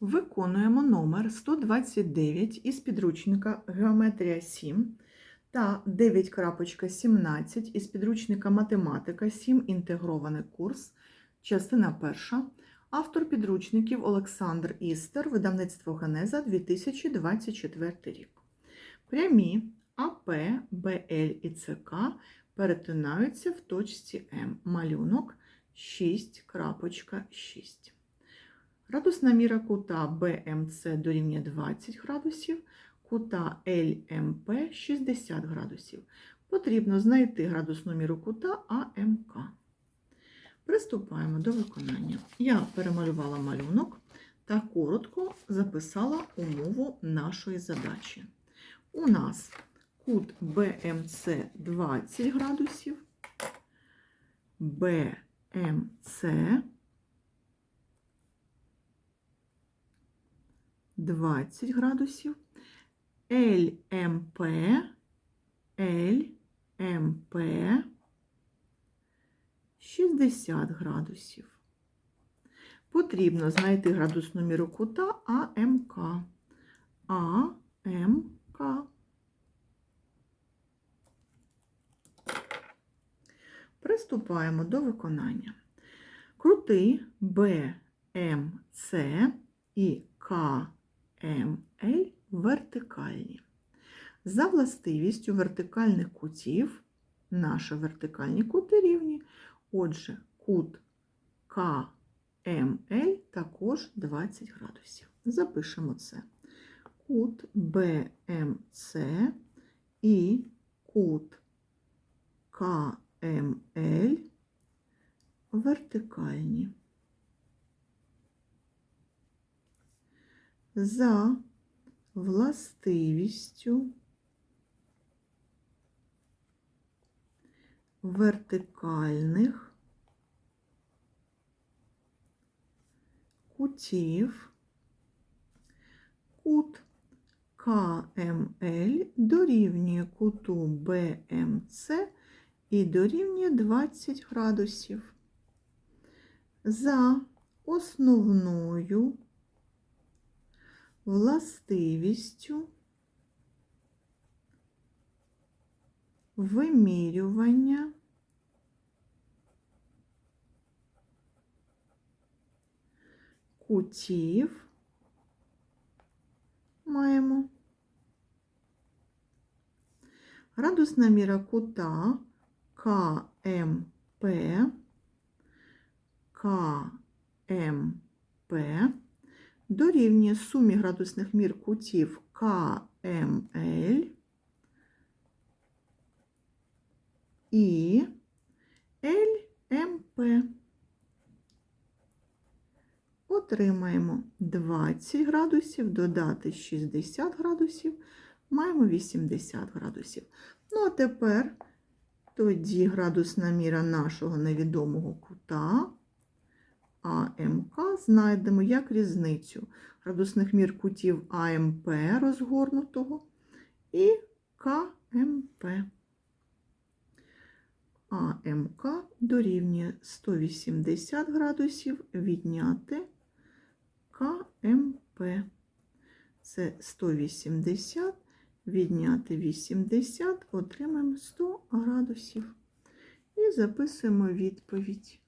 Виконуємо номер 129 із підручника Геометрія 7 та 9.17 із підручника Математика 7. Інтегрований курс, частина 1. Автор підручників Олександр Істер, видавництво Генеза 2024 рік. Прямі АП, БЛ і ЦК перетинаються в точці М. Малюнок 6.6. Градусна міра кута БМЦ дорівнює 20 градусів, кута ЛМП 60 градусів. Потрібно знайти градусну міру кута АМК. Приступаємо до виконання. Я перемалювала малюнок та коротко записала умову нашої задачі. У нас кут БМЦ 20 градусів, БМЦ 20 градусів, ЛМП, ЛМП 60 градусів. Потрібно знайти градусну міру кута АМК. АМК. Приступаємо до виконання. Крути БМЦ і КМЛ вертикальні. За властивістю вертикальних кутів наші вертикальні кути рівні. Отже, кут КМЛ також 20 градусів. Запишемо це. Кут БМЦ і кут КМЛ вертикальні. За властивістю вертикальних кутів кут КМЛ дорівнює куту БМЦ і дорівнює 20 градусів. За основною властивістю вимірювання кутів. Маємо. Градусна міра кута КМП, КМП дорівнює сумі градусних мір кутів КМЛ і ЛМП. Отримаємо 20 градусів, додати 60 градусів, маємо 80 градусів. Ну, а тепер тоді градусна міра нашого невідомого кута АМК знайдемо як різницю градусних мір кутів АМП розгорнутого і КМП. АМК дорівнює 180 градусів відняти КМП. Це 180 відняти 80, отримаємо 100 градусів. І записуємо відповідь.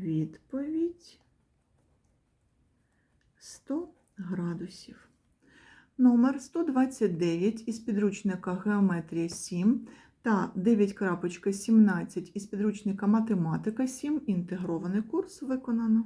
Відповідь 100 градусів. Номер 129 із підручника Геометрія 7 та 9.17 із підручника Математика 7. Інтегрований курс виконано.